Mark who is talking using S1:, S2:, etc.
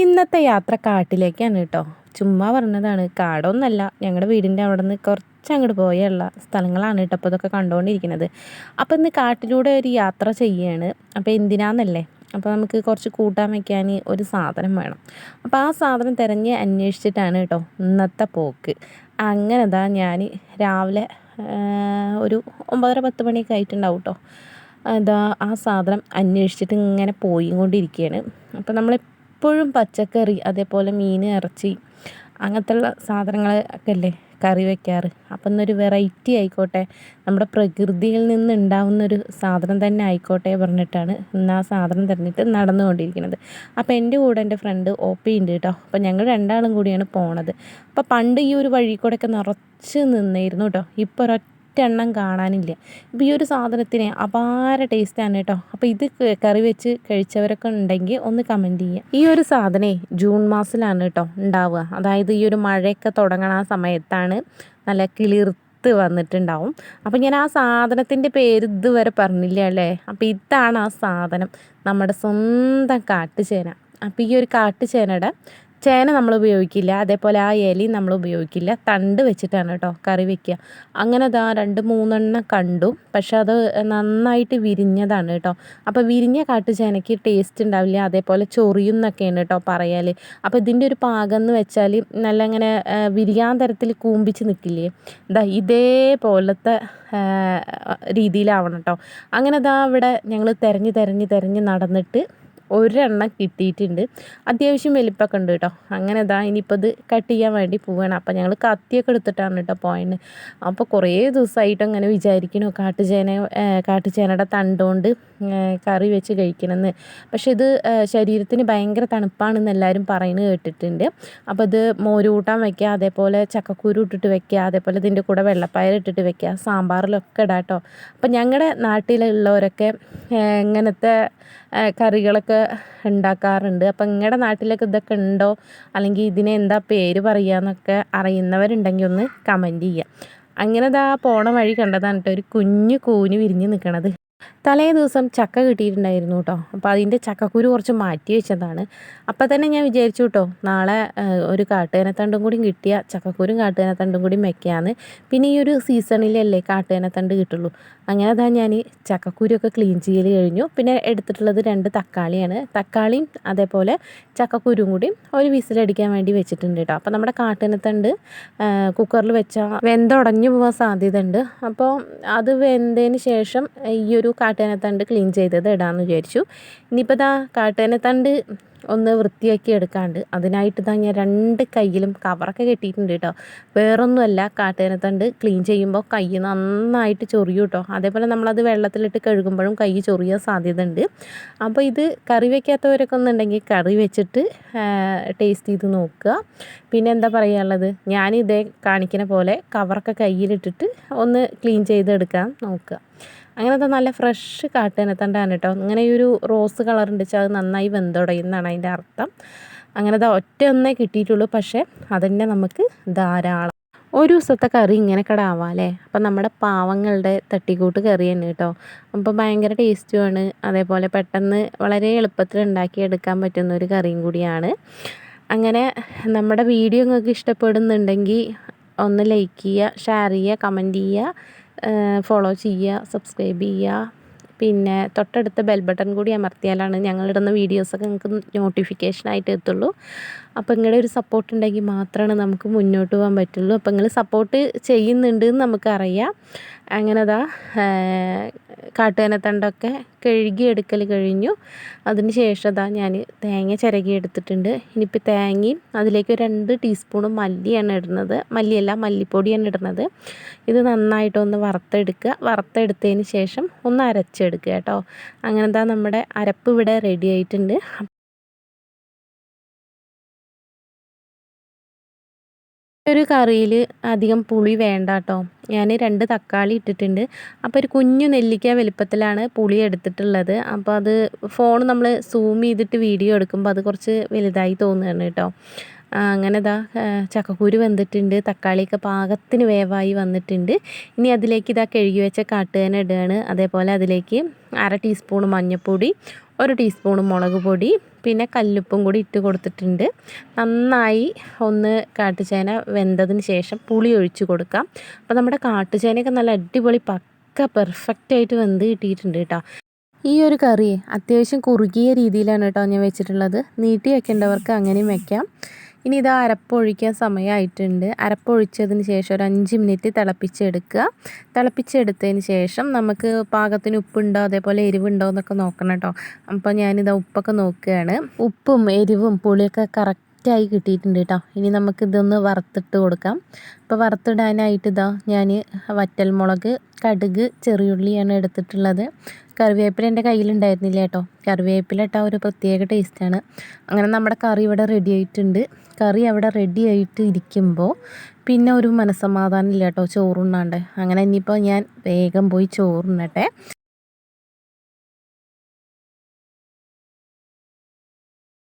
S1: ഇന്നത്തെ യാത്ര കാട്ടിലേക്കാണ് കേട്ടോ. ചുമ്മാ പറഞ്ഞതാണ്. കാടൊന്നല്ല. ഞങ്ങളുടെ വീടിന്റെ അവിടെ നിന്ന് കുറച്ച് അങ്ങോട്ട് പോയുള്ള സ്ഥലങ്ങളാണ് കേട്ടോ അപ്പോൾ ഇതൊക്കെ കണ്ടുകൊണ്ടിരിക്കുന്നത് അപ്പോൾ ഇന്ന് കാട്ടിലൂടെ ഒരു യാത്ര ചെയ്യുകയാണ് അപ്പോൾ എന്തിനാന്നല്ലേ? അപ്പോൾ നമുക്ക് കുറച്ച് കൂട്ടാൻ വയ്ക്കാൻ ഒരു സാധനം വേണം. അപ്പോൾ ആ സാധനം തിരഞ്ഞ് അന്വേഷിച്ചിട്ടാണ് കേട്ടോ ഇന്നത്തെ പോക്ക്. അങ്ങനെ ഇതാ ഞാൻ രാവിലെ ഒരു ഒമ്പതര പത്ത് മണിയൊക്കെ ആയിട്ടുണ്ടാവും കേട്ടോ. എന്താ ആ സാധനം അന്വേഷിച്ചിട്ട് ഇങ്ങനെ പോയി കൊണ്ടിരിക്കുകയാണ് അപ്പോൾ നമ്മൾ എപ്പോഴും പച്ചക്കറി അതേപോലെ മീൻ ഇറച്ചി അങ്ങനത്തുള്ള സാധനങ്ങൾ ഒക്കെ അല്ലേ കറി വെക്കാറ്. അപ്പം ഇന്നൊരു വെറൈറ്റി ആയിക്കോട്ടെ നമ്മുടെ പ്രകൃതിയിൽ നിന്ന് ഉണ്ടാവുന്നൊരു സാധനം തന്നെ ആയിക്കോട്ടെ പറഞ്ഞിട്ടാണ് ഇന്ന് ആ സാധനം തിരഞ്ഞിട്ട് നടന്നുകൊണ്ടിരിക്കുന്നത്. അപ്പോൾ എന്റെ കൂടെ എന്റെ ഫ്രണ്ട് ഒ പി ഉണ്ട് കേട്ടോ. അപ്പോൾ ഞങ്ങൾ രണ്ടാളും കൂടിയാണ് പോണത്. അപ്പോൾ പണ്ട് ഈ ഒരു വഴി കൂടെയൊക്കെ നിറച്ച് നിന്നായിരുന്നു കേട്ടോ. ഇപ്പോൾ ഒരൊറ്റ ഒറ്റെണ്ണം കാണാനില്ല. അപ്പോൾ ഈ ഒരു സാധനത്തിന് അപാര ടേസ്റ്റാണ് കേട്ടോ. അപ്പോൾ ഇത് കറി വെച്ച് കഴിച്ചവരൊക്കെ ഉണ്ടെങ്കിൽ ഒന്ന് കമന്റ് ചെയ്യുക ഈ ഒരു സാധനേ ജൂൺ മാസത്തിലാണ് കേട്ടോ ഉണ്ടാവുക. അതായത് ഈ ഒരു മഴയൊക്കെ തുടങ്ങണ ആ സമയത്താണ് നല്ല കിളിർത്ത് വന്നിട്ടുണ്ടാവും. അപ്പോൾ ഞാൻ ആ സാധനത്തിന്റെ പേര് ഇതുവരെ പറഞ്ഞില്ല അല്ലേ? അപ്പോൾ ഇതാണ് ആ സാധനം. നമ്മുടെ സ്വന്തം കാട്ടുചേന. അപ്പോൾ ഈ ഒരു കാട്ടുചേനയുടെ ചേന നമ്മൾ ഉപയോഗിക്കില്ല അതേപോലെ ആ ഇലയും നമ്മൾ ഉപയോഗിക്കില്ല. തണ്ട് വെച്ചിട്ടാണ് കേട്ടോ കറി വെക്കുക. അങ്ങനെ അതാ രണ്ട് മൂന്നെണ്ണം കണ്ടു. പക്ഷെ അത് നന്നായിട്ട് വിരിഞ്ഞതാണ് കേട്ടോ. അപ്പോൾ വിരിഞ്ഞ കാട്ടുചേനയ്ക്ക് ടേസ്റ്റ് ഉണ്ടാവില്ല. അതേപോലെ ചൊറിയുന്നൊക്കെയാണ് കേട്ടോ പറയാൽ അപ്പോൾ ഇതിന്റെ ഒരു പാകം എന്ന് വെച്ചാൽ നല്ല ഇങ്ങനെ വിരിയാൻ തരത്തിൽ കൂമ്പിച്ച് നിൽക്കില്ലേ? ഇതാ ഇതേപോലത്തെ രീതിയിലാവണം കേട്ടോ. അങ്ങനെ അതാ ഇവിടെ ഞങ്ങൾ തിരഞ്ഞ് തിരഞ്ഞ് തിരഞ്ഞ് നടന്നിട്ട് ഒരെണ്ണം കിട്ടിയിട്ടുണ്ട്. അത്യാവശ്യം വലിപ്പമൊക്കെ ഉണ്ട് കേട്ടോ. അങ്ങനെ ഇതാ ഇനിയിപ്പോൾ ഇത് കട്ട് ചെയ്യാൻ വേണ്ടി പോവുകയാണ് അപ്പോൾ ഞങ്ങൾ കത്തിയൊക്കെ എടുത്തിട്ടാണ് കേട്ടോ പോയിന് അപ്പോൾ കുറേ ദിവസമായിട്ട് അങ്ങനെ വിചാരിക്കണു കാട്ടുചേന കാട്ടുചേനയുടെ തണ്ടുകൊണ്ട് കറി വെച്ച് കഴിക്കണമെന്ന് പക്ഷേ ഇത് ശരീരത്തിന് ഭയങ്കര തണുപ്പാണെന്ന് എല്ലാവരും പറയുന്നത് കേട്ടിട്ടുണ്ട്. അപ്പോൾ ഇത് മോര് കൂട്ടാൻ വയ്ക്കുക അതേപോലെ ചക്കക്കുരു ഇട്ടിട്ട് വെക്കുക അതേപോലെ ഇതിന്റെ കൂടെ വെള്ളപ്പയർ ഇട്ടിട്ട് വെക്കുക സാമ്പാറിലൊക്കെ ഇടാം കേട്ടോ. അപ്പോൾ ഞങ്ങളുടെ നാട്ടിലുള്ളവരൊക്കെ ഇങ്ങനത്തെ കറികളൊക്കെ ഉണ്ടാക്കാറുണ്ട്. അപ്പം നിങ്ങളുടെ നാട്ടിലൊക്കെ ഇതൊക്കെ ഉണ്ടോ? അല്ലെങ്കിൽ ഇതിനെ എന്താ പേര് പറയുക അറിയുന്നവരുണ്ടെങ്കിൽ ഒന്ന് കമന്റ് ചെയ്യുക. അങ്ങനെ ഇതാ പോണ വഴി കണ്ടതാണ് കേട്ടോ ഒരു കുഞ്ഞു കൂന് വിരിഞ്ഞ് നിൽക്കണത് തലേ ദിവസം ചക്ക കിട്ടിയിട്ടുണ്ടായിരുന്നു കേട്ടോ. അപ്പോൾ അതിന്റെ ചക്കക്കുരു കുറച്ച് മാറ്റി വെച്ചതാണ്. അപ്പോൾ തന്നെ ഞാൻ വിചാരിച്ചു കേട്ടോ നാളെ ഒരു കാട്ടുകനത്തണ്ടും കൂടി കിട്ടിയ ചക്കക്കുരും കാട്ടുകനത്തണ്ടും കൂടി വെക്കാമെന്ന് പിന്നെ ഈ ഒരു സീസണിലല്ലേ കാട്ടുകനത്തണ്ട് കിട്ടുള്ളൂ. അങ്ങനെ അതാ ഞാൻ ചക്കക്കുരുമൊക്കെ ക്ലീൻ ചെയ്യൽ കഴിഞ്ഞു. പിന്നെ എടുത്തിട്ടുള്ളത് രണ്ട് തക്കാളിയാണ്. തക്കാളിയും അതേപോലെ ചക്കക്കുരും കൂടി ഒരു വിസിലടിക്കാൻ വേണ്ടി വെച്ചിട്ടുണ്ട് കേട്ടോ. അപ്പോൾ നമ്മുടെ കാട്ടുകനത്തണ്ട് കുക്കറിൽ വെച്ചാൽ വെന്തുടഞ്ഞു പോകാൻ സാധ്യതയുണ്ട്. അപ്പോൾ അത് വെന്തതിന് ശേഷം ഈ ഒരു കാട്ടുകനത്തണ്ട് ക്ലീൻ ചെയ്തത് ഇടാമെന്ന് വിചാരിച്ചു. ഇനിയിപ്പോൾ ഇതാ കാട്ടേനത്തണ്ട് ഒന്ന് വൃത്തിയാക്കി എടുക്കാണ്ട് അതിനായിട്ട് ഇതാ ഞാൻ രണ്ട് കയ്യിലും കവറൊക്കെ കെട്ടിയിട്ടുണ്ട് കേട്ടോ വേറൊന്നുമല്ല കാട്ടേനത്തണ്ട് ക്ലീൻ ചെയ്യുമ്പോൾ കൈ നന്നായിട്ട് ചൊറിയും കേട്ടോ അതേപോലെ നമ്മളത് വെള്ളത്തിലിട്ട് കഴുകുമ്പോഴും കൈ ചൊറിയാൻ സാധ്യത ഉണ്ട് അപ്പോൾ ഇത് കറി വയ്ക്കാത്തവരൊക്കെ ഒന്നുണ്ടെങ്കിൽ കറി വെച്ചിട്ട് ടേസ്റ്റ് ചെയ്ത് നോക്കുക. പിന്നെ എന്താ പറയാനുള്ളത്? ഞാനിതേ കാണിക്കുന്ന പോലെ കവറൊക്കെ കയ്യിലിട്ടിട്ട് ഒന്ന് ക്ലീൻ ചെയ്തെടുക്കാൻ നോക്കുക. അങ്ങനത്തെ നല്ല ഫ്രഷ് കാട്ടുകനത്തണ്ടാണ് കേട്ടോ ഇങ്ങനെ ഈ ഒരു റോസ് കളറുണ്ട് വെച്ചാൽ അത് നന്നായി വെന്തുടയുന്നതാണ് അതിന്റെ അർത്ഥം. അങ്ങനത്തെ ഒറ്റ ഒന്നേ കിട്ടിയിട്ടുള്ളൂ. പക്ഷേ അതന്നെ നമുക്ക് ധാരാളം. ഒരു ദിവസത്തെ കറി ഇങ്ങനെ കടാവാല്ലേ അപ്പം നമ്മുടെ പാവങ്ങളുടെ തട്ടിക്കൂട്ട് കറി തന്നെ കേട്ടോ അപ്പോൾ ഭയങ്കര ടേസ്റ്റുമാണ് അതേപോലെ പെട്ടെന്ന് വളരെ എളുപ്പത്തിൽ ഉണ്ടാക്കിയെടുക്കാൻ പറ്റുന്ന ഒരു കറിയും കൂടിയാണ്. അങ്ങനെ നമ്മുടെ വീഡിയോ നിങ്ങൾക്ക് ഇഷ്ടപ്പെടുന്നുണ്ടെങ്കിൽ ഒന്ന് ലൈക്ക് ചെയ്യുക ഷെയർ ചെയ്യുക കമന്റ് ചെയ്യുക. ഫോളോ ചെയ്യുക സബ്സ്ക്രൈബ് ചെയ്യുക. പിന്നെ തൊട്ടടുത്ത ബെൽ ബട്ടൺ കൂടി അമർത്തിയാലാണ് ഞങ്ങളിടുന്ന വീഡിയോസൊക്കെ നിങ്ങൾക്ക് നോട്ടിഫിക്കേഷനായിട്ട് എത്തുള്ളൂ. അപ്പോൾ നിങ്ങളുടെ ഒരു സപ്പോർട്ട് ഉണ്ടെങ്കിൽ മാത്രമാണ് നമുക്ക് മുന്നോട്ട് പോകാൻ പറ്റുള്ളൂ. അപ്പോൾ നിങ്ങൾ സപ്പോർട്ട് ചെയ്യുന്നുണ്ട് എന്ന് നമുക്കറിയാം അങ്ങനെ അതാ കാട്ടുകനത്തണ്ടൊക്കെ കഴുകി എടുക്കൽ കഴിഞ്ഞു. അതിന് ശേഷം അതാ ഞാൻ തേങ്ങ ചിരകി എടുത്തിട്ടുണ്ട്. ഇനിയിപ്പോൾ തേങ്ങയും അതിലേക്ക് രണ്ട് ടീസ്പൂണ് മല്ലിയാണ് ഇടുന്നത്. മല്ലിയല്ല മല്ലിപ്പൊടിയാണ് ഇടുന്നത്. ഇത് നന്നായിട്ടൊന്ന് വറുത്തെടുക്കുക. വറുത്തെടുത്തതിന് ശേഷം ഒന്ന് അരച്ചെടുക്കുക കേട്ടോ. അങ്ങനെ ദാ നമ്മുടെ അരപ്പ് ഇവിടെ റെഡി ആയിട്ടുണ്ട്. ഒരു കറിയിൽ അധികം പുളി വേണ്ട കേട്ടോ ഞാൻ രണ്ട് തക്കാളി ഇട്ടിട്ടുണ്ട്. അപ്പോൾ ഒരു കുഞ്ഞു നെല്ലിക്ക വലിപ്പത്തിലാണ് പുളി എടുത്തിട്ടുള്ളത്. അപ്പോൾ അത് ഫോൺ നമ്മൾ സൂം ചെയ്തിട്ട് വീഡിയോ എടുക്കുമ്പോൾ അത് കുറച്ച് വലുതായി തോന്നുകയാണ് കേട്ടോ. അങ്ങനെ ഇതാ ചക്കക്കുരു വെന്തിട്ടുണ്ട്. തക്കാളിയൊക്കെ പാകത്തിന് വേവായി വന്നിട്ടുണ്ട്. ഇനി അതിലേക്ക് ഇതാ കഴുകി വെച്ച കാട്ടുകേന ഇടുകയാണ്. അതേപോലെ അതിലേക്ക് അര ടീസ്പൂൺ മഞ്ഞൾപ്പൊടി ഒരു ടീസ്പൂൺ മുളക് പൊടി പിന്നെ കല്ലുപ്പും കൂടി ഇട്ട് കൊടുത്തിട്ടുണ്ട്. നന്നായി ഒന്ന് കാട്ടുചേന വെന്തതിന് ശേഷം പുളി ഒഴിച്ച് കൊടുക്കാം. അപ്പോൾ നമ്മുടെ കാട്ടുചേനയൊക്കെ നല്ല അടിപൊളി പക്ക പെർഫെക്റ്റ് ആയിട്ട് വെന്ത് കിട്ടിയിട്ടുണ്ട് കേട്ടോ. ഈ ഒരു കറി അത്യാവശ്യം കുറുകിയ രീതിയിലാണ് കേട്ടോ ഞാൻ വെച്ചിട്ടുള്ളത്. നീട്ടി വെക്കേണ്ടവർക്ക് അങ്ങനെയും വെക്കാം. ഇനി ഇത് അരപ്പൊഴിക്കാൻ സമയമായിട്ടുണ്ട് അരപ്പൊഴിച്ചതിന് ശേഷം ഒരു അഞ്ച് മിനിറ്റ് തിളപ്പിച്ചെടുക്കുക. തിളപ്പിച്ചെടുത്തതിന് ശേഷം നമുക്ക് പാകത്തിന് ഉപ്പുണ്ടോ അതേപോലെ എരിവുണ്ടോ എന്നൊക്കെ നോക്കണം കേട്ടോ. അപ്പോൾ ഞാനിതാ ഉപ്പൊക്കെ നോക്കുകയാണ്. ഉപ്പും എരിവും പുളിയൊക്കെ കറക്റ്റ് സെറ്റായി കിട്ടിയിട്ടുണ്ട് കേട്ടോ ഇനി നമുക്ക് ഇതൊന്ന് വറുത്തിട്ട് കൊടുക്കാം. അപ്പോൾ വറുത്തിടാനായിട്ട് ഇതാ ഞാൻ വറ്റൽമുളക് കടുക് ചെറിയുള്ളിയാണ് എടുത്തിട്ടുള്ളത്. കറിവേപ്പില എന്റെ കയ്യിലുണ്ടായിരുന്നില്ല കേട്ടോ കറിവേപ്പില ഇട്ടാൽ ഒരു പ്രത്യേക ടേസ്റ്റാണ് അങ്ങനെ നമ്മുടെ കറി ഇവിടെ റെഡി ആയിട്ടുണ്ട്. കറി അവിടെ റെഡി ആയിട്ട് ഇരിക്കുമ്പോൾ പിന്നെ ഒരു മനസ്സമാധാനം ഇല്ല കേട്ടോ ചോറുണ്ണാണ്ട്. അങ്ങനെ ഇനിയിപ്പോൾ ഞാൻ വേഗം പോയി ചോറുണ്ണട്ടെ.